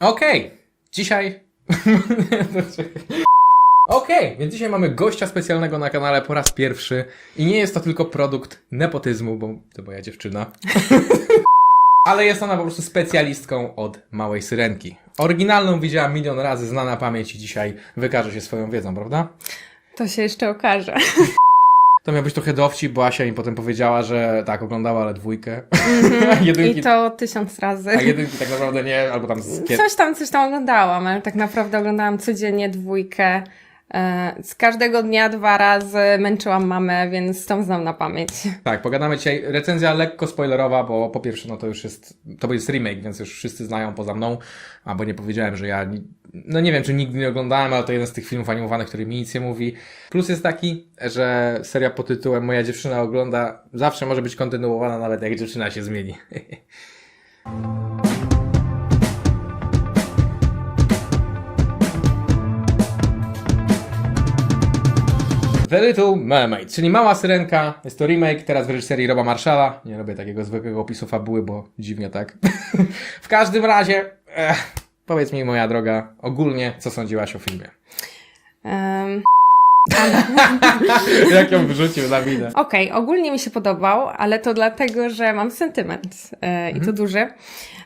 Okej, dzisiaj. Okej, więc dzisiaj mamy gościa specjalnego na kanale po raz pierwszy. I nie jest to tylko produkt nepotyzmu, bo to moja dziewczyna. Ale jest ona po prostu specjalistką od małej syrenki. Oryginalną widziałam milion razy, znana pamięć i dzisiaj wykaże się swoją wiedzą, prawda? To się jeszcze okaże. To miał być trochę dowcip, bo Asia mi potem powiedziała, że tak, oglądała, ale dwójkę. A jedynki, I to tysiąc razy. a jedynki tak naprawdę nie, albo tam z. Coś tam, coś tam oglądałam, ale tak naprawdę oglądałam codziennie dwójkę. E, Z każdego dnia dwa razy męczyłam mamę, więc tą znam na pamięć. Tak, pogadamy dzisiaj. Recenzja lekko spoilerowa, bo po pierwsze, no to już jest, to jest remake, więc już wszyscy znają poza mną, albo nie powiedziałem, że ja, no nie wiem, czy nigdy nie oglądałem, ale to jeden z tych filmów animowanych, który mi nic nie mówi. Plus jest taki, że seria pod tytułem Moja dziewczyna ogląda zawsze może być kontynuowana, nawet jak dziewczyna się zmieni. The Little Mermaid, czyli Mała Syrenka. Jest to remake, teraz w reżyserii Roba Marshalla. Nie robię takiego zwykłego opisu fabuły, bo dziwnie tak. w każdym razie, eh, powiedz mi, moja droga, ogólnie, co sądziłaś o filmie? Em, Jak ją wrzucił na winę? Okej, ogólnie mi się podobał, ale to dlatego, że mam sentyment e, i to duży.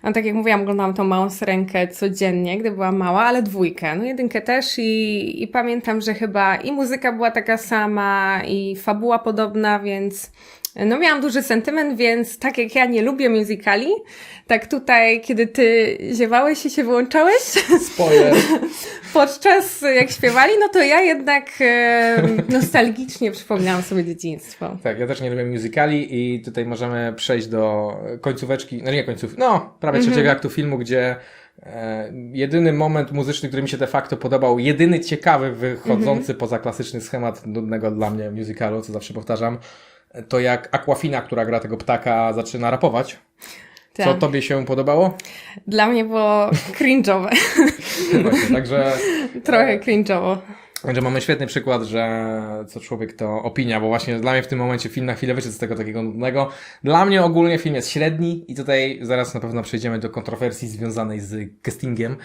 No, tak jak mówiłam, oglądałam tą małą syrenkę codziennie, gdy była mała, ale dwójkę. No jedynkę też i, i pamiętam, że chyba i muzyka była taka sama, i fabuła podobna, więc no miałam duży sentyment, więc tak jak ja nie lubię musicali, tak tutaj, kiedy ty ziewałeś i się wyłączałeś, Spoiler. podczas jak śpiewali, no to ja jednak e, nostalgicznie przypomniałam sobie dzieciństwo. Tak, ja też nie lubię musicali i tutaj możemy przejść do końcóweczki, no nie końców, no prawie trzeciego aktu filmu, gdzie e, jedyny moment muzyczny, który mi się de facto podobał, jedyny ciekawy, wychodzący poza klasyczny schemat nudnego dla mnie musicalu, co zawsze powtarzam, to jak Aquafina, która gra tego ptaka, zaczyna rapować. Co Tak. tobie się podobało? Dla mnie było cringe'owe. Właśnie, także Trochę cringe'owo. Także mamy świetny przykład, że co człowiek to opinia, bo właśnie dla mnie w tym momencie film na chwilę wyszedł z tego takiego nudnego. Dla mnie ogólnie film jest średni i tutaj zaraz na pewno przejdziemy do kontrowersji związanej z castingiem,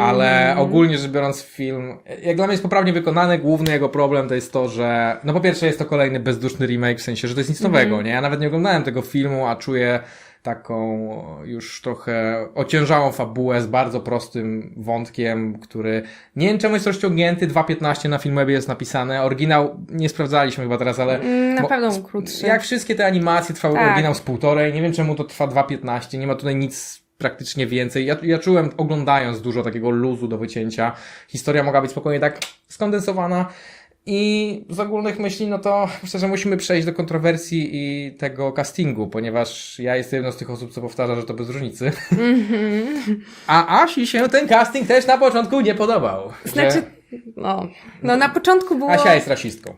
ale ogólnie rzecz biorąc film, jak dla mnie jest poprawnie wykonany, główny jego problem to jest to, że no po pierwsze jest to kolejny bezduszny remake, w sensie, że to jest nic nowego, nie? Ja nawet nie oglądałem tego filmu, a czuję taką już trochę ociężałą fabułę z bardzo prostym wątkiem, który nie wiem czemu jest rozciągnięty, 2.15 na Filmwebie jest napisane, oryginał nie sprawdzaliśmy chyba teraz, ale Mm, Na pewno krótszy. jak wszystkie te animacje trwały Tak. oryginał z półtorej, nie wiem czemu to trwa 2.15, nie ma tutaj nic praktycznie więcej. Ja, ja czułem oglądając dużo takiego luzu do wycięcia. Historia mogła być spokojnie tak skondensowana. I z ogólnych myśli, no to myślę, że musimy przejść do kontrowersji i tego castingu, ponieważ ja jestem jedną z tych osób, co powtarza, że to bez różnicy. A Asi się ten casting też na początku nie podobał. Znaczy, Że no, no na początku było... Asia jest rasistką.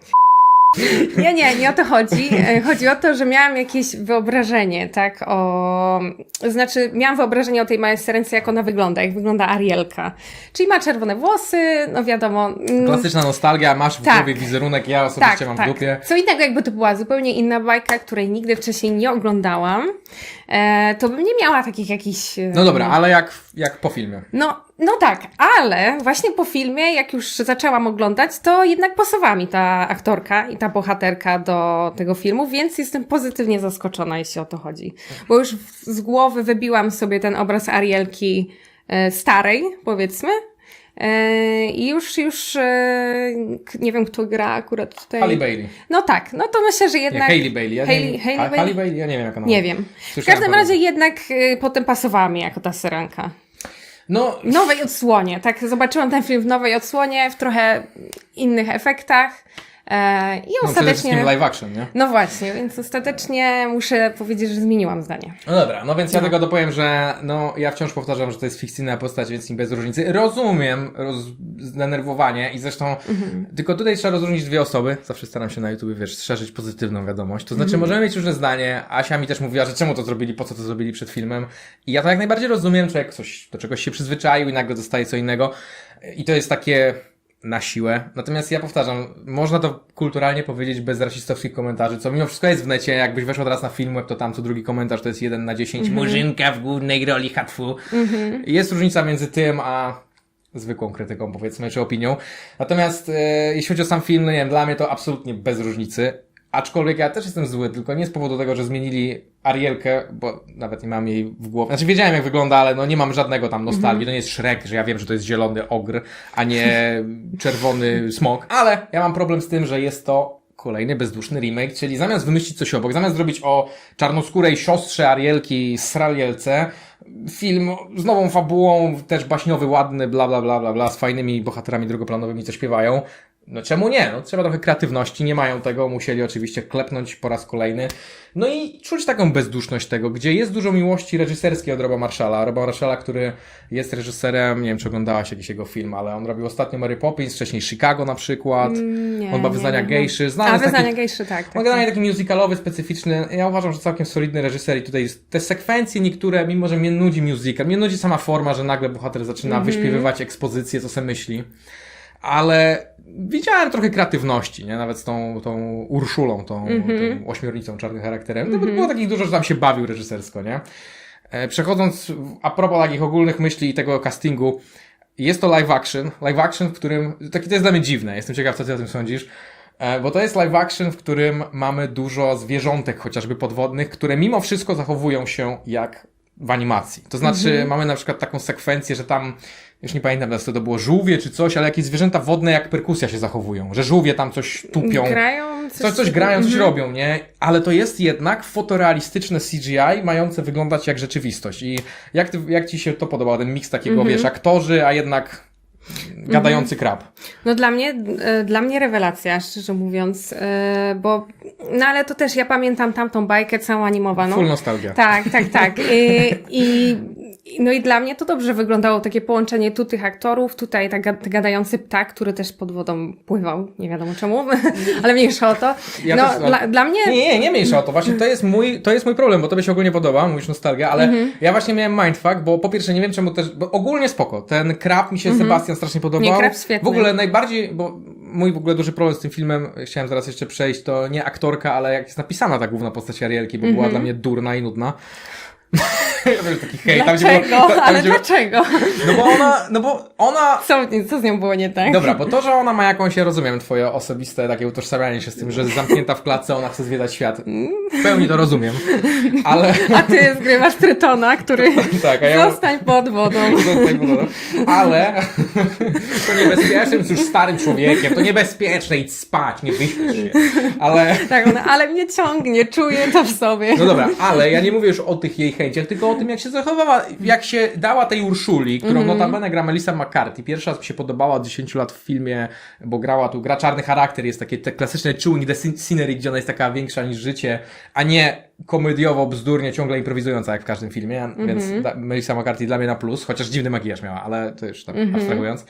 Nie, nie, nie o to chodzi. E, Chodzi o to, że miałam jakieś wyobrażenie, tak, o... Znaczy, miałam wyobrażenie o tej małej syrence, jak ona wygląda, jak wygląda Arielka. Czyli ma czerwone włosy, no wiadomo... mm, Klasyczna nostalgia, masz w Tak. głowie wizerunek, ja osobiście mam w dupie. Co innego, jakby to była zupełnie inna bajka, której nigdy wcześniej nie oglądałam, e, to bym nie miała takich jakichś... No dobra, ale jak, jak po filmie? No, no tak, ale właśnie po filmie, jak już zaczęłam oglądać, to jednak pasowała mi ta aktorka i ta bohaterka do tego filmu, więc jestem pozytywnie zaskoczona, jeśli o to chodzi. Bo już z głowy wybiłam sobie ten obraz Arielki e, starej, powiedzmy. E, I już, już e, nie wiem, kto gra akurat tutaj. Halle Bailey. No tak, no to myślę, że Nie, jednak. Hailey Bailey. Ja Hailey- nie, Hailey Ha- Bailey? Halle Bailey? Ja nie wiem, jak ona Nie wiem. W każdym razie jednak e, potem pasowała mi jako ta syrenka. No, W nowej odsłonie, tak? Zobaczyłam ten film w nowej odsłonie, w trochę innych efektach. E, I no ostatecznie. wszystkim live action, nie? No właśnie, więc ostatecznie muszę powiedzieć, że zmieniłam zdanie. No dobra, no więc ja No. tego dopowiem, że no ja wciąż powtarzam, że to jest fikcyjna postać, więc im bez różnicy. Rozumiem roz... zdenerwowanie i zresztą Mhm. tylko tutaj trzeba rozróżnić dwie osoby. Zawsze staram się na YouTube, wiesz, szerzyć pozytywną wiadomość. To znaczy Mhm. możemy mieć różne zdanie. Asia mi też mówiła, że czemu to zrobili, po co to zrobili przed filmem. I ja to jak najbardziej rozumiem, człowiek coś, do czegoś się przyzwyczaił i nagle dostaje co innego. I to jest takie na siłę. Natomiast ja powtarzam, można to kulturalnie powiedzieć bez rasistowskich komentarzy, co mimo wszystko jest w necie. Jakbyś weszła teraz na Filmweb, to tam co drugi komentarz to jest jeden na dziesięć. Murzynka w głównej roli hatfu. Jest różnica między tym, a zwykłą krytyką, powiedzmy, czy opinią. Natomiast e, jeśli chodzi o sam film, no nie wiem, dla mnie to absolutnie bez różnicy. Aczkolwiek ja też jestem zły, tylko nie z powodu tego, że zmienili Arielkę, bo nawet nie mam jej w głowie. Znaczy wiedziałem jak wygląda, ale no nie mam żadnego tam nostalgii. To nie jest Shrek, że ja wiem, że to jest zielony ogr, a nie czerwony smok. Ale ja mam problem z tym, że jest to kolejny bezduszny remake, czyli zamiast wymyślić coś obok, zamiast zrobić o czarnoskórej siostrze Arielki Sralielce, film z nową fabułą, też baśniowy, ładny, bla bla bla bla bla, z fajnymi bohaterami drugoplanowymi, co śpiewają. No czemu nie? No, trzeba trochę kreatywności, nie mają tego, musieli oczywiście klepnąć po raz kolejny. No i czuć taką bezduszność tego, gdzie jest dużo miłości reżyserskiej od Roba Marshalla. Roba Marshalla, który jest reżyserem, nie wiem czy oglądałaś jakiś jego film, ale on robił ostatnio Mary Poppins, wcześniej Chicago na przykład. Nie, on ma wyznania nie, gejszy. A, Znany z wyznania takich gejszy, tak. tak, on generalnie tak. taki musicalowy, specyficzny. Ja uważam, że całkiem solidny reżyser i tutaj te sekwencje niektóre, mimo że mnie nudzi musical, mnie nudzi sama forma, że nagle bohater zaczyna Mhm. wyśpiewywać ekspozycję, co se myśli. Ale widziałem trochę kreatywności, nie? Nawet z tą, tą Urszulą, tą, Mhm. tą ośmiornicą czarnym charakterem. To było takich dużo, że tam się bawił reżysersko, nie? E, Przechodząc a propos takich ogólnych myśli i tego castingu, jest to live action. Live action, w którym. Taki to jest dla mnie dziwne. Jestem ciekaw, co ty o tym sądzisz. E, Bo to jest live action, w którym mamy dużo zwierzątek, chociażby podwodnych, które mimo wszystko zachowują się jak w animacji. To znaczy, mamy na przykład taką sekwencję, że tam, już nie pamiętam teraz, co to było, żółwie czy coś, ale jakieś zwierzęta wodne jak perkusja się zachowują. Że żółwie tam coś tupią. Grają, coś, Coś, coś grają, coś robią, nie? Ale to jest jednak fotorealistyczne CGI, mające wyglądać jak rzeczywistość. I jak, ty, jak ci się to podobało, ten miks takiego, wiesz, aktorzy, a jednak gadający krab. No dla mnie, e, dla mnie rewelacja, szczerze mówiąc, e, bo, no ale to też ja pamiętam tamtą bajkę całą animowaną. Full nostalgia. Tak, tak, tak. I, i, no i dla mnie to dobrze wyglądało, takie połączenie tu tych aktorów, tutaj ta ga- gadający ptak, który też pod wodą pływał, nie wiadomo czemu, ale mniejsza o to. Ja no, też- dla, dla mnie... Nie, nie, nie mniejsza o to. Właśnie to jest mój, to jest mój problem, bo tobie się ogólnie podoba, mówisz nostalgia, ale Mhm. ja właśnie miałem mindfuck, bo po pierwsze nie wiem czemu też, bo ogólnie spoko. Ten krab mi się Sebastian strasznie podobał. Mhm. Nie, krab świetny. W ogóle najbardziej, bo mój w ogóle duży problem z tym filmem, chciałem zaraz jeszcze przejść, to nie aktorka, ale jak jest napisana ta główna postać Arielki, bo Mhm. była dla mnie durna i nudna. To jest taki hej, tam gdzie było, Dlaczego? tam, Ale gdzie dlaczego? No bo ona, no bo ona Co, co z nią było nie tak? Dobra, bo to, że ona ma jakąś, ja rozumiem twoje osobiste takie utożsamianie się z tym, że jest zamknięta w klatce, ona chce zwiedzać świat. W pełni to rozumiem. Ale A ty zgrywasz Trytona, który tak, a ja zostań pod wodą. Zostań wodą. Ale to niebezpieczne, jest już starym człowiekiem, to niebezpieczne, idź spać, nie wyśpisz się. Ale Tak, ona, ale mnie ciągnie, czuję to w sobie. No dobra, ale ja nie mówię już o tych jej chęciach, tylko o tym, jak się zachowała, jak się dała tej Urszuli, którą Mhm. notabene gra Melissa McCarthy. Pierwszy raz mi się podobała od 10 lat w filmie, bo grała tu, gra czarny charakter, jest takie te klasyczne chewing the scen- scenery, gdzie ona jest taka większa niż życie, a nie komediowo, bzdurnie, ciągle improwizująca, jak w każdym filmie, Mhm. więc da, Melissa McCarthy dla mnie na plus, chociaż dziwny makijaż miała, ale to już tak Mhm. abstrahując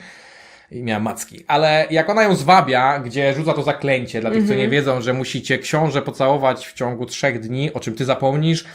i miała macki. Ale jak ona ją zwabia, gdzie rzuca to zaklęcie dla tych, co Mhm. nie wiedzą, że musicie książę pocałować w ciągu trzech dni, o czym ty zapomnisz,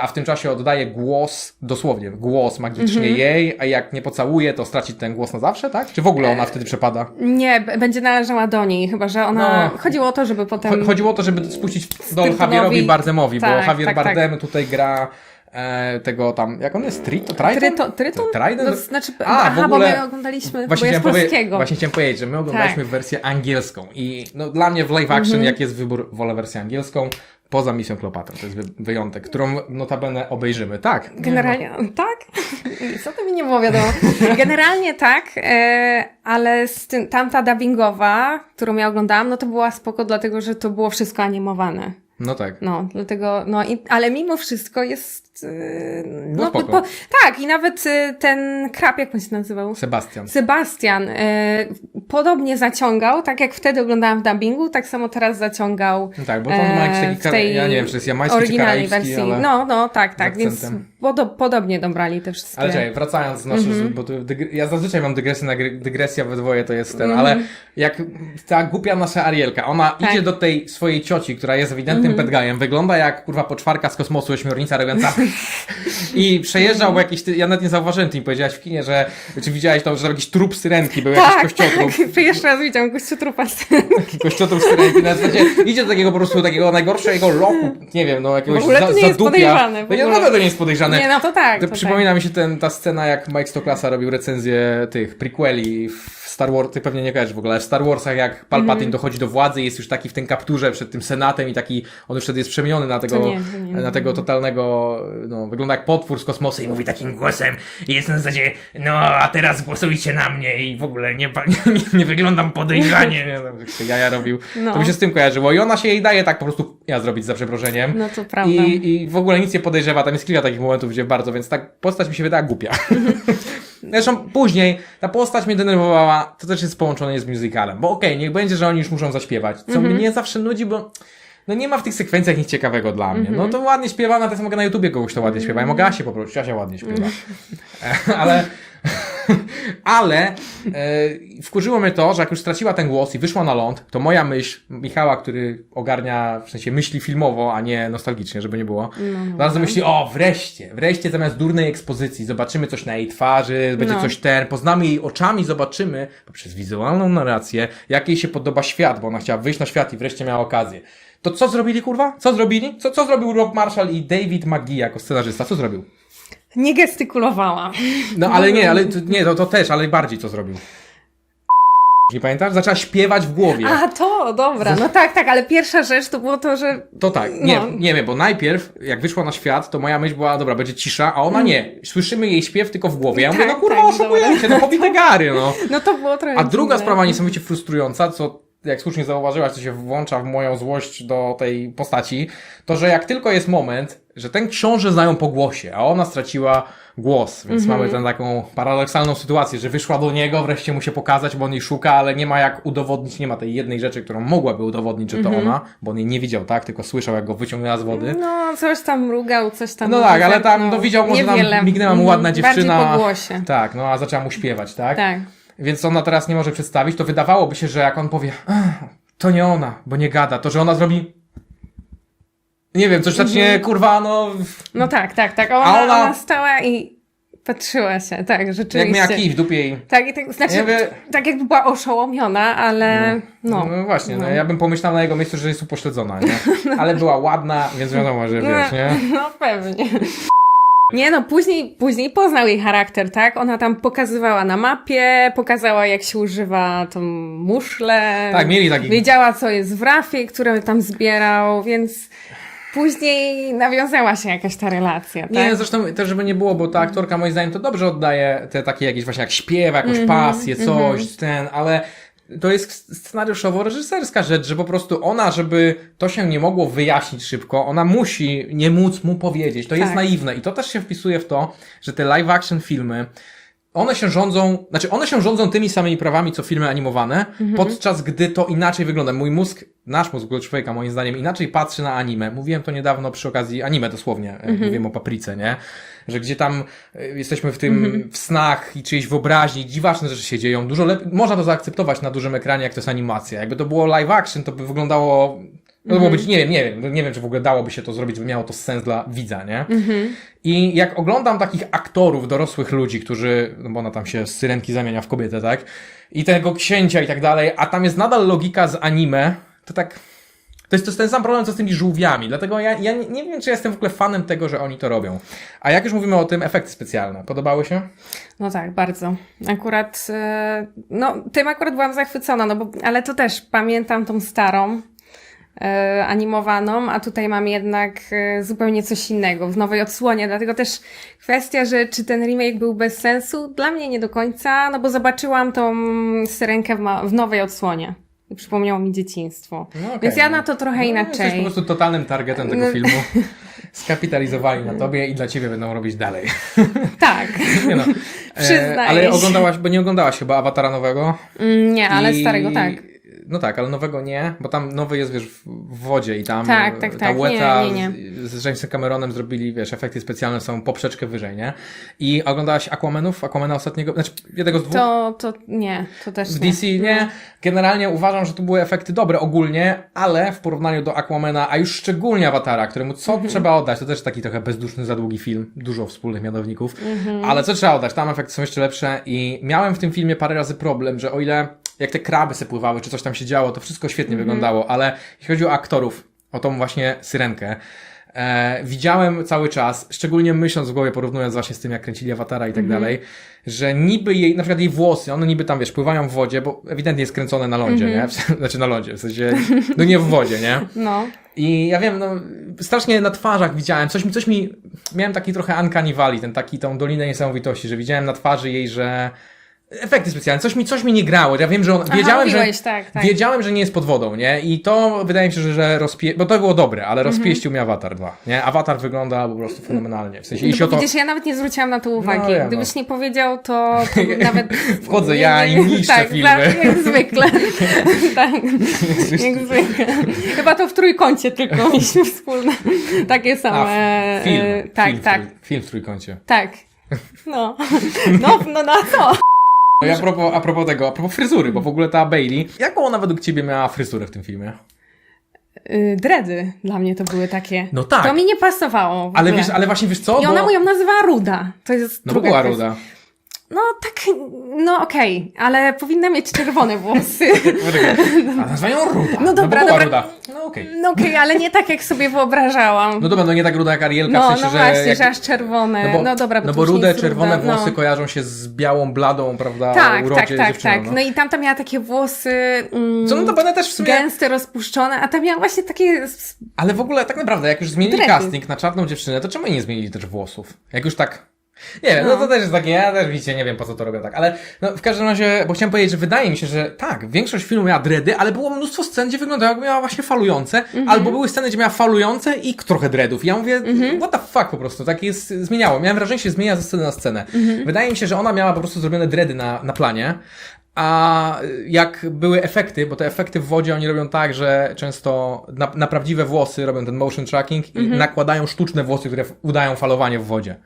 a w tym czasie oddaje głos, dosłownie, głos magicznie Mhm. jej, a jak nie pocałuje, to straci ten głos na zawsze, tak? Czy w ogóle ona wtedy przepada? Nie, będzie należała do niej, chyba że ona. No. Chodziło o to, żeby potem. Cho- Chodziło o to, żeby spuścić do Javierowi Bardemowi, bo Tak, Javier tak, tak. Bardem tutaj gra e, tego tam, jak on jest? Trito? Triton? Tryton? Tryton? Triton? No, znaczy, A, aha, w ogóle- bo my oglądaliśmy, Właśnie bo jest polskiego. właśnie chciałem powiedzieć, że my oglądaliśmy Tak. wersję angielską i no, dla mnie w live action, Mhm. jak jest wybór, wolę wersję angielską, poza misją Kleopatrą, to jest wy- wyjątek, którą notabene obejrzymy. Tak. nie, Generalnie, tak? Co to mi nie było wiadomo. Generalnie tak, e, ale z tym, tamta dubbingowa, którą ja oglądałam, no to była spoko, dlatego że to było wszystko animowane. No, tak. No, dlatego, no i, ale mimo wszystko jest, e, No no, po, tak, i nawet e, ten krab, jak on się nazywał? Sebastian. Sebastian e, podobnie zaciągał, tak jak wtedy oglądałam w dubbingu, tak samo teraz zaciągał No tak, bo to on ma jakiś e, taki, tej ja nie wiem, czy jest jamański oryginalnej wersji. ale... No, no, tak, tak, więc podo- podobnie dobrali te wszystkie. Ale czekaj, wracając, znaczy, Mhm. bo tu dygre- ja zazwyczaj mam dygresję na gry- dygresja we dwoje, to jest ten, Mhm. ale jak ta głupia nasza Arielka, ona Tak. idzie do tej swojej cioci, która jest ewidentnie tym bad guyem. Wygląda jak kurwa poczwarka z kosmosu, ośmiornica robiąca i przejeżdżał po jakiś, ty- ja nawet nie zauważyłem, ty mi powiedziałaś w kinie, że, czy widziałeś tam, że jakiś trup syrenki, był jakiś Tak, kościotrup. tak. Pierwszy raz widziałam kościotrupa. Taki kościotrup syrenki, na zasadzie idzie do takiego po prostu takiego najgorszego lochu, nie wiem, no jakiegoś W ogóle to za, nie jest zadupia. podejrzane, No naprawdę to nie jest podejrzane. Nie, no to tak. To to przypomina mi się ten, ta scena, jak Mike Stoklasa robił recenzję tych prequeli w Star Wars, ty pewnie nie kojarzysz w ogóle, ale w Star Warsach jak Palpatine Mhm. dochodzi do władzy jest już taki w tym kapturze przed tym senatem i taki, on już wtedy jest przemieniony na tego, nie, nie. na tego totalnego, no, wygląda jak potwór z kosmosu i mówi takim głosem i jest na zasadzie, no a teraz głosujcie na mnie i w ogóle nie, nie, wyglądam podejrzanie, nie, no, się jaja robił. No. To mi się z tym kojarzyło i ona się jej daje tak po prostu ja zrobić za przeproszeniem. No to prawda. I, I w ogóle nic nie podejrzewa, tam jest kilka takich momentów, gdzie bardzo, więc tak postać mi się wydała głupia. Zresztą później ta postać mnie denerwowała, to też jest połączone z musicalem, bo okej, niech będzie, że oni już muszą zaśpiewać, co Mhm. mnie zawsze nudzi, bo no nie ma w tych sekwencjach nic ciekawego dla mnie. Mhm. No to ładnie śpiewa, na to mogę na YouTubie kogoś to ładnie śpiewa. Ja mogę Asię poprosić, Asia ładnie śpiewa. Mhm. ale ale e, wkurzyło mnie to, że jak już straciła ten głos i wyszła na ląd, to moja myśl, Michała, który ogarnia w sensie myśli filmowo, a nie nostalgicznie, żeby nie było, No, zaraz myśli, o wreszcie, wreszcie zamiast durnej ekspozycji zobaczymy coś na jej twarzy, będzie No. coś ten, poznamy jej oczami, zobaczymy poprzez wizualną narrację, jak jej się podoba świat, bo ona chciała wyjść na świat i wreszcie miała okazję. To co zrobili, kurwa? Co zrobili? Co, co zrobił Rob Marshall i David McGee jako scenarzysta? Co zrobił? Nie gestykulowała. No ale nie, ale to, nie, to, to też, ale bardziej co zrobił. Nie pamiętasz? Zaczęła śpiewać w głowie. A to, dobra. No tak, tak, ale pierwsza rzecz to było to, że To tak, nie, No. nie wiem, bo najpierw jak wyszła na świat, to moja myśl była, dobra, będzie cisza, a ona nie. Słyszymy jej śpiew tylko w głowie. Ja mówię, Tak, no kurwa, tak, oszukujecie, no pobite gary, no. no to było trochę A druga dziwne. sprawa niesamowicie frustrująca, co jak słusznie zauważyłaś, to się włącza w moją złość do tej postaci, to że jak tylko jest moment, że ten książę znają po głosie, a ona straciła głos, więc Mhm. mamy tę taką paradoksalną sytuację, że wyszła do niego, wreszcie mu się pokazać, bo on jej szuka, ale nie ma jak udowodnić, nie ma tej jednej rzeczy, którą mogłaby udowodnić, że to Mhm. ona, bo on jej nie widział, tak? Tylko słyszał, jak go wyciągnęła z wody. No, coś tam mrugał, coś tam. No tak, ale tam zerknął. no, widział, może tam Niewiele. mignęła mu Mhm. ładna dziewczyna. Bardziej po głosie. Tak, no a zaczęła mu śpiewać, tak? Tak. Więc ona teraz nie może przedstawić, to wydawałoby się, że jak on powie, "Ach, to nie ona, bo nie gada, to że ona zrobi. Nie wiem, coś zacznie, kurwa, no. No tak, tak, tak. Ona, A ona- ona stała i patrzyła się, tak, rzeczywiście. Jak miała kij w dupie i. Tak, i tak, znaczy, Ja mówię- tak jakby była oszołomiona, ale no. No, właśnie, no. ja bym pomyślał na jego miejscu, że jest upośledzona, nie? Ale była ładna, więc wiadomo, że wiesz, nie? No pewnie. Nie no, później, później poznał jej charakter, tak? Ona tam pokazywała na mapie, pokazała jak się używa tą muszlę. Tak, mieli taki. Wiedziała co jest w rafie, które tam zbierał, więc później nawiązała się jakaś ta relacja, tak? Nie, zresztą też, żeby nie było, bo ta aktorka moim zdaniem to dobrze oddaje te takie jakieś właśnie jak śpiew, jakąś Mhm, pasję, coś, ten, ale to jest scenariuszowo-reżyserska rzecz, że po prostu ona, żeby to się nie mogło wyjaśnić szybko, ona musi nie móc mu powiedzieć. To jest Tak. naiwne i to też się wpisuje w to, że te live action filmy one się rządzą, znaczy one się rządzą tymi samymi prawami, co filmy animowane, Mhm. podczas gdy to inaczej wygląda. Mój mózg, nasz mózg tego człowieka, moim zdaniem, inaczej patrzy na anime. Mówiłem to niedawno przy okazji anime dosłownie, Mhm. mówiłem o paprice, nie? Że gdzie tam e, jesteśmy w tym, Mhm. w snach i czyjejś wyobraźni, dziwaczne rzeczy się dzieją. Dużo lepiej, można to zaakceptować na dużym ekranie, jak to jest animacja. Jakby to było live action, to by wyglądało no było być, nie wiem, nie wiem, nie wiem, czy w ogóle dałoby się to zrobić, by miało to sens dla widza, nie? I jak oglądam takich aktorów, dorosłych ludzi, którzy, no bo ona tam się z syrenki zamienia w kobietę, tak? I tego księcia i tak dalej, a tam jest nadal logika z anime, to tak... To jest, to jest ten sam problem, co z tymi żółwiami. Dlatego ja, ja nie, nie wiem, czy jestem w ogóle fanem tego, że oni to robią. A jak już mówimy o tym, efekty specjalne. Podobały się? No tak, bardzo. Akurat, e, no tym akurat byłam zachwycona, no bo, ale to też pamiętam tą starą, animowaną, a tutaj mam jednak e, zupełnie coś innego w nowej odsłonie, dlatego też kwestia, że czy ten remake był bez sensu, dla mnie nie do końca, no bo zobaczyłam tą syrenkę w, w nowej odsłonie. I przypomniało mi dzieciństwo. No okej, Więc ja no. na to trochę No, inaczej. Jesteś po prostu totalnym targetem tego No. filmu. Skapitalizowali na tobie i dla ciebie będą robić dalej. Tak. Nie no. Przyznaję ale się. oglądałaś, bo nie oglądałaś chyba Awatara nowego. Mm, Nie, ale I starego tak. No tak, ale nowego nie, bo tam nowy jest, wiesz, w, wodzie i tam Tak, tak, ta tak. Łeta Nie, nie, z, z Jamesem Cameronem zrobili, wiesz, efekty specjalne są poprzeczkę wyżej, nie? I oglądałaś Aquamanów, Aquamana ostatniego, znaczy jednego z dwóch? To, to nie, to też W nie. DC nie. Generalnie uważam, że to były efekty dobre ogólnie, ale w porównaniu do Aquamana, a już szczególnie Awatara, któremu co Mhm. trzeba oddać, to też taki trochę bezduszny, za długi film, dużo wspólnych mianowników, Mhm. ale co trzeba oddać, tam efekty są jeszcze lepsze i miałem w tym filmie parę razy problem, że o ile jak te kraby se pływały, czy coś tam się działo, to wszystko świetnie Mhm. wyglądało, ale jeśli chodzi o aktorów, o tą właśnie syrenkę, E, widziałem cały czas, szczególnie myśląc w głowie, porównując właśnie z tym, jak kręcili Awatara i tak Mhm. dalej, że niby jej, na przykład jej włosy, one niby tam, wiesz, pływają w wodzie, bo ewidentnie jest kręcone na lądzie, Mhm. nie? Znaczy na lądzie, w sensie, no nie w wodzie, nie? No. I ja wiem, no, strasznie na twarzach widziałem, coś mi, coś mi, miałem taki trochę Uncanny Valley, ten taki, tą Dolinę Niesamowitości, że widziałem na twarzy jej, że efekty specjalne, coś mi, coś mi nie grało, ja wiem, że on, Aha, wiedziałem, że, mówiłeś, tak, tak. wiedziałem, że nie jest pod wodą, nie? I to wydaje mi się, że, że rozpie... bo to było dobre, ale Mhm. rozpieścił mi Avatar 2, nie? Avatar wygląda po prostu fenomenalnie, w sensie, jeśli No, to... Widzisz, ja nawet nie zwróciłam na to uwagi. ja no. Gdybyś nie powiedział, to, to nawet... Wchodzę nie- ja i niszczę tak, filmy. tak, jak zwykle. tak, jak zwykle. Chyba to w trójkącie tylko mieliśmy wspólne. Takie same... A, film, e, tak, film, tak, film w trójkącie. tak. No. No, no na co? No a propos, a propos tego, a propos fryzury, bo w ogóle ta Bailey, jaką ona według ciebie miała fryzurę w tym filmie? Y, Dredy dla mnie to były takie. No tak. To mi nie pasowało. Ale wiesz, ale właśnie wiesz co? I ona bo... ją nazywała Ruda. To jest No bo była kwestia. ruda. No tak, no okej, ale powinna mieć czerwone włosy. Poczekaj, A nazwają ruda. No dobra, bo była dobra. ruda. No okej. No okej, ale nie tak jak sobie wyobrażałam. No dobra, no nie tak ruda jak Arielka, w No, sensie, no że... właśnie, jak... że aż czerwone. No No, bo, dobra, bo no bo rude, czerwone ruda, włosy no. kojarzą się z białą bladą, prawda? Tak, urodzie tak, tak, tak. No i tamta miała takie włosy mm, Co no to też w sumie... gęste, rozpuszczone, a ta miała właśnie takie... Ale w ogóle tak naprawdę, jak już zmienili Dredy. casting na czarną dziewczynę, to czemu nie zmienili też włosów? Jak już tak. Nie wiem, no. No. to też jest takie, ja też widzicie, nie wiem po co to robię tak, ale no, w każdym razie, bo chciałem powiedzieć, że wydaje mi się, że tak, większość filmu miała dredy, ale było mnóstwo scen, gdzie wyglądało jakby miała właśnie falujące, Mhm. albo były sceny, gdzie miała falujące i trochę dreadów. I ja mówię, what the fuck po prostu, tak jest, zmieniało. Miałem wrażenie, że się zmienia ze sceny na scenę. Mhm. Wydaje mi się, że ona miała po prostu zrobione dredy na, na planie, a jak były efekty, bo te efekty w wodzie oni robią tak, że często na, na prawdziwe włosy robią ten motion tracking i Mhm. nakładają sztuczne włosy, które udają falowanie w wodzie.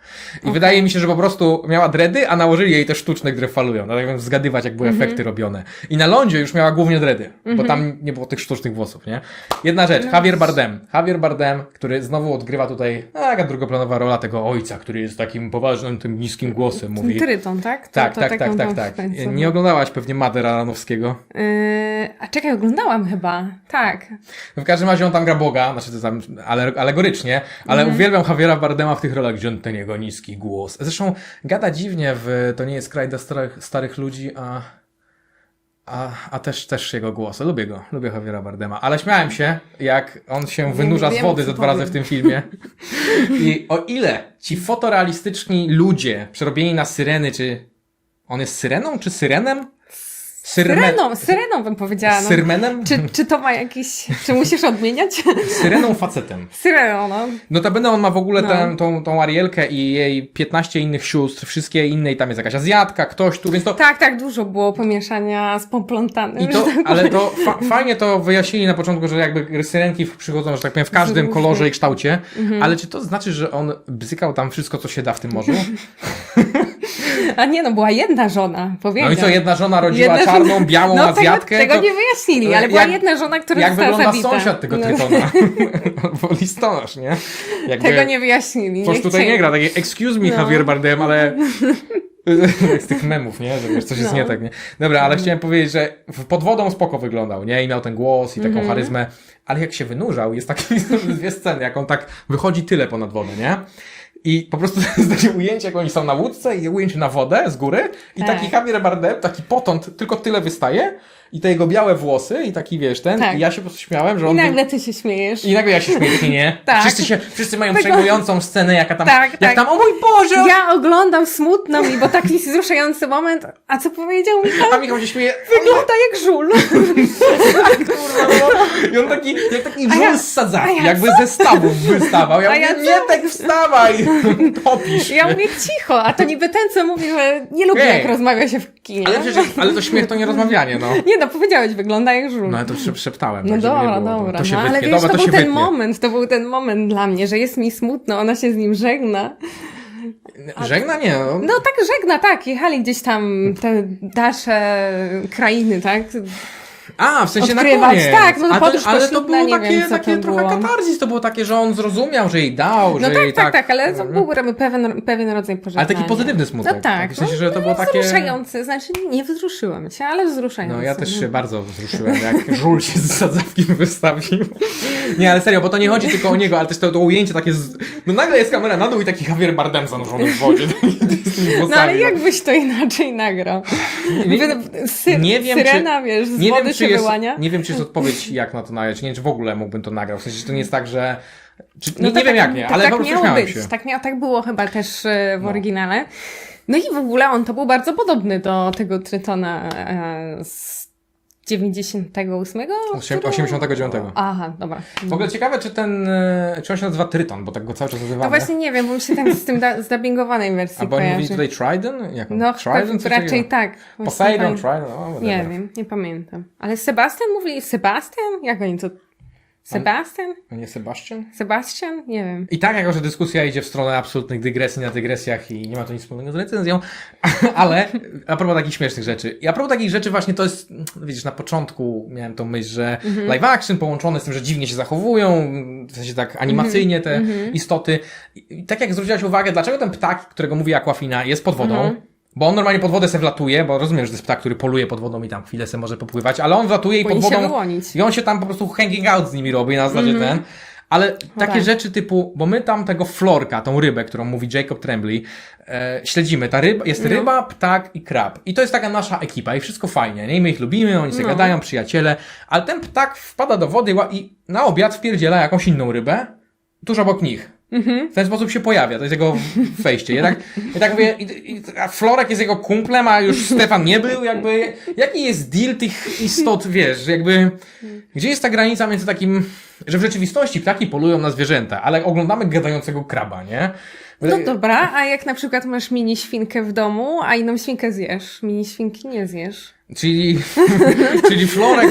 I wydaje mi się, że po prostu miała dredy, a nałożyli jej te sztuczne, które falują. No tak zgadywać, jak były Mhm. efekty robione. I na lądzie już miała głównie dredy, bo tam nie było tych sztucznych włosów, nie? Jedna rzecz, No. Javier Bardem. Javier Bardem, który znowu odgrywa tutaj no, taka drugoplanowa rola tego ojca, który jest takim poważnym, tym niskim głosem, mówi. Tryton, tak? To- Tak, to tak, tak, tak, tak. końcu. Nie oglądałaś pewnie Madera Aronowskiego. Yy, a czekaj, oglądałam chyba. Tak. W każdym razie on tam gra Boga, znaczy to tam ale, alegorycznie, ale Mhm. uwielbiam Javiera Bardema w tych rolach, gdzie on ten jego niski głos. Zresztą gada dziwnie w To nie jest kraj dla starych, starych ludzi, a, a, a też, też jego głos. Lubię go, lubię Javiera Bardema, ale śmiałem się, jak on się wynurza z wody ze dwa razy w tym filmie. I o ile ci fotorealistyczni ludzie przerobieni na syreny, czy on jest syreną, czy syrenem? Syrme- Syreną, syreną bym powiedziała. No. Syrmenem? Czy, czy to ma jakiś... Czy musisz odmieniać? Syreną facetem. Syreną, no. Notabene on ma w ogóle No. tę, tą, tą Arielkę i jej 15 innych sióstr, wszystkie inne i tam jest jakaś Azjatka, ktoś tu, więc to... Tak, tak, dużo było pomieszania z poplątanym. I to, tak ale to fa fajnie to wyjaśnili na początku, że jakby syrenki przychodzą, że tak powiem, w każdym kolorze i kształcie, Mhm. ale czy to znaczy, że on bzykał tam wszystko, co się da w tym morzu? A nie, no była jedna żona, powiedział. No i co, jedna żona rodziła Jedna czarną, białą no, Azjatkę? Tego, tego to... nie wyjaśnili, ale Jak- była jedna żona, która Jak została wygląda zabita. sąsiad tego No, trytona? Albo listonosz, nie? Jakby... Tego nie wyjaśnili. Coś nie tutaj nie gra, takie excuse me No. Javier Bardem, ale z tych memów, nie? Że wiesz, coś jest No. nie tak, nie? Dobra, ale chciałem powiedzieć, że pod wodą spoko wyglądał, nie? I miał ten głos i taką Mhm. charyzmę, ale jak się wynurzał, jest takie dwie sceny, jak on tak wychodzi tyle ponad wodę, nie? I po prostu takie ujęcie, jak oni są na łódce i ujęcie na wodę z góry i Tak. taki Javier Bardem, taki potąd, tylko tyle wystaje i te jego białe włosy i taki, wiesz, ten, Tak. i ja się po prostu śmiałem, że I on... nagle ty się śmiejesz. I nagle ja się śmieję, nie? Tak. Wszyscy, się, wszyscy mają Tego- przejmującą scenę, jaka tam, Tak, jak tak. tam, o mój Boże! Ja oglądam smutno mi, bo taki wzruszający moment. A co powiedział Michał? A Michał się śmieje, Wygląda jak żul. kurwa, no. I on taki, jak taki A ja- żul z sadzawki, a ja jakby ze stawów wystawał. Ja A mówię, ja nie co? tak wstawaj! Topisz Ja mówię cicho, a to niby ten, co mówi, że nie lubi, Ej. jak rozmawia się w kinie. Ale przecież, ale to śmiech to nie rozmawianie, no. Nie no, powiedziałeś, wygląda jak żul. No ale to szep- szeptałem. No tak, dobra, było. dobra. To się no, ale wytnie, wiesz, dobra, to, to był ten wytnie. moment, to był ten moment dla mnie, że jest mi smutno, ona się z nim żegna. Żegna? Nie, no. No tak żegna, tak, jechali gdzieś tam te dalsze krainy, tak? A, w sensie na Odkrywać, koniec. tak, no, A podróż ale to poślubna, było nie takie, wiem, co takie trochę było. katarzis, to było takie, że on zrozumiał, że jej dał, No że tak, jej tak, tak, ale to był pewien, pewien rodzaj Ale pożegnania. taki pozytywny smutek. No tak, W sensie, no, że to było takie... wzruszający, znaczy nie wzruszyłam się, ale wzruszający. No ja też się bardzo wzruszyłem, jak żul się z sadzawki wystawił. Nie, ale serio, bo to nie chodzi tylko o niego, ale też to, to ujęcie takie z... No nagle jest kamera na dół i taki Javier Bardem zanurzony w wodzie. z tymi No ale jak byś to inaczej nagrał? Nie- Wy, sy, nie wiem, syrena, wiesz, z nie wody wiem, czy jest, nie wiem, czy jest odpowiedź, jak na to nagrać. Nie wiem, czy w ogóle mógłbym to nagrać. W sensie, że to nie jest tak, że... Czy, No nie, nie wiem tak, jak nie, ale tak po prostu miało być. się. Tak, miało, tak było chyba też e, w No. oryginale. No i w ogóle on to był bardzo podobny do tego Trytona e, z 98? Osiem- który- 89. Aha, dobra. W ogóle ciekawe, czy ten... e, Czy on się nazywa Tryton, bo tak go cały czas nazywamy. No właśnie nie wiem, bo mi się tam z tym da, zdabingowanej wersji Albo kojarzy. mówili tutaj Trident? Jak? No Trident? Coś raczej takiego? tak. Poseidon, Trident, no, Nie wiem, nie pamiętam. Ale Sebastian mówili? Sebastian? Jak oni to... Sebastian? A nie Sebastian? Sebastian? Nie wiem. I tak, jako że dyskusja idzie w stronę absolutnych dygresji na dygresjach i nie ma to nic wspólnego z recenzją, ale a propos takich śmiesznych rzeczy. I a propos takich rzeczy właśnie to jest, widzisz, na początku miałem tą myśl, że live action połączone z tym, że dziwnie się zachowują, w sensie tak animacyjnie te istoty. I, I tak jak zwróciłaś uwagę, dlaczego ten ptak, którego mówi Aquafina, jest pod wodą, Bo on normalnie pod wodę se wlatuje, bo rozumiem, że to jest ptak, który poluje pod wodą i tam chwilę se może popływać, ale on wlatuje i pod Powinien się wodą. wyłonić. I on się tam po prostu hanging out z nimi robi na zasadzie ten. Ale takie tak. rzeczy typu, bo my tam tego florka, tą rybę, którą mówi Jacob Tremblay, e, śledzimy. Ta ryba, jest ryba, ptak i krab. I to jest taka nasza ekipa i wszystko fajnie, nie? I my ich lubimy, oni sobie No. gadają, przyjaciele, ale ten ptak wpada do wody ła- i na obiad wpierdziela jakąś inną rybę tuż obok nich. W ten sposób się pojawia, to jest jego wejście. Ja tak, ja tak mówię, a Florek jest jego kumplem, a już Stefan nie był, jakby, jaki jest deal tych istot, wiesz, jakby, gdzie jest ta granica między takim, że w rzeczywistości ptaki polują na zwierzęta, ale oglądamy gadającego kraba, nie? No dobra, a jak na przykład masz mini świnkę w domu, a inną świnkę zjesz, mini świnki nie zjesz. Czyli, czyli Florek,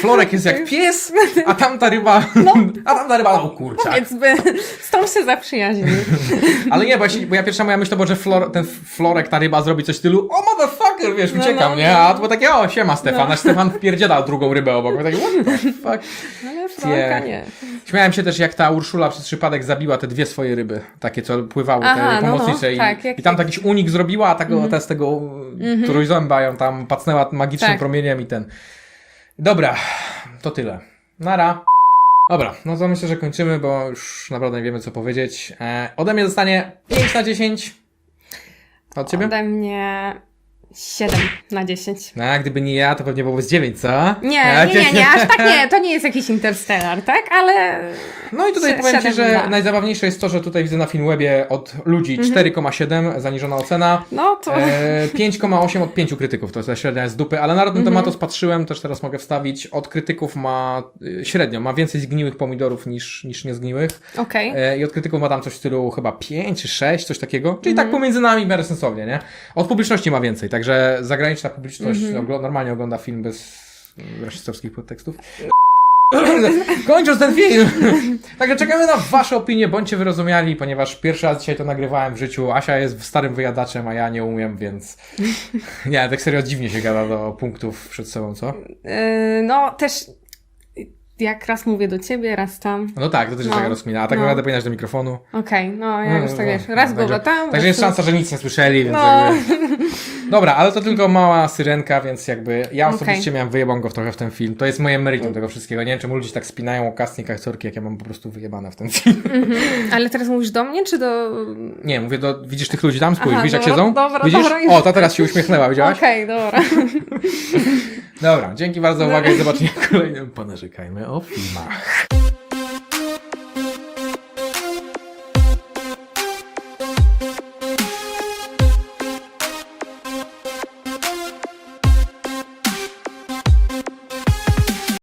Florek jest jak pies, a tamta ryba, a tamta ryba, no kurczak. By z tą się zaprzyjaźnił. Ale nie, bo ja, bo ja pierwsza moja myśl to było, że flor, ten florek, ta ryba zrobi coś w stylu o motherfucker, wiesz, No, uciekam, no, nie? no. A to było takie, o siema Stefan, a Stefan wpierdziela drugą rybę obok. Ja taki, what the fuck? Ale florka nie. Śmiałem się też, jak ta Urszula przez przypadek zabiła te dwie swoje ryby, takie, co pływały, Aha, te no, no, pomocnicze. i, tak, jak- I tam jakiś unik zrobiła, a tego, ta z tego trójzęba ją tam pacnęła magicznym Tak. promieniem i ten. Dobra, to tyle. Nara. Dobra, no to myślę, że kończymy, bo już naprawdę nie wiemy, co powiedzieć. E, ode mnie zostanie 5 na 10. A Od ciebie? Ode mnie 7 na 10. No, gdyby nie ja, to pewnie byłoby z 9, co? Nie, A, nie, nie, nie, aż tak nie, to nie jest jakiś interstellar, tak? Ale No i tutaj powiem Ci, że dwa. najzabawniejsze jest to, że tutaj widzę na Filmwebie od ludzi Mhm. 4,7 zaniżona ocena. no to... E, 5,8 od 5 krytyków, to jest ta średnia z dupy, ale na Rotten Mhm. Tomatoes patrzyłem, też teraz mogę wstawić, od krytyków ma y, średnio, ma więcej zgniłych pomidorów niż, niż niezgniłych Okej. e, i od krytyków ma tam coś w stylu chyba 5 czy 6, coś takiego, czyli Mhm. tak pomiędzy nami w miarę sensownie, nie? Od publiczności ma więcej, także zagraniczna publiczność Mhm. oglo- normalnie ogląda film bez y, rasistowskich podtekstów. Kończąc ten film. Także czekamy na Wasze opinie, bądźcie wyrozumiali, ponieważ pierwszy raz dzisiaj to nagrywałem w życiu. Asia jest starym wyjadaczem, a ja nie umiem, więc. Nie, tak serio dziwnie się gada do punktów przed sobą, co? Yy, no też jak raz mówię do ciebie, raz tam. No tak, to też jest No. taka rozkmina. A tak No. naprawdę powinieneś do mikrofonu. Okej, no ja No, już tak no, wiesz, no, raz także- głowę tam. Także jest szansa, że nic nie słyszeli, więc No. jakby... Dobra, ale to tylko mała syrenka, więc jakby ja osobiście miałem wyjebą go trochę w ten film. To jest moje meritum tego wszystkiego. Nie wiem, czemu ludzie tak spinają o casting aktorki, jak ja mam po prostu wyjebane w ten film. Ale teraz mówisz do mnie, czy do... Nie, mówię do... Widzisz tych ludzi tam? Spójrz, Aha, widzisz jak dobra, siedzą? dobra, widzisz? dobra. O, ta teraz się uśmiechnęła, widziałaś? Okej, dobra. Dobra, dzięki bardzo za uwagę i zobaczenia w kolejnym Ponarzekajmy o filmach.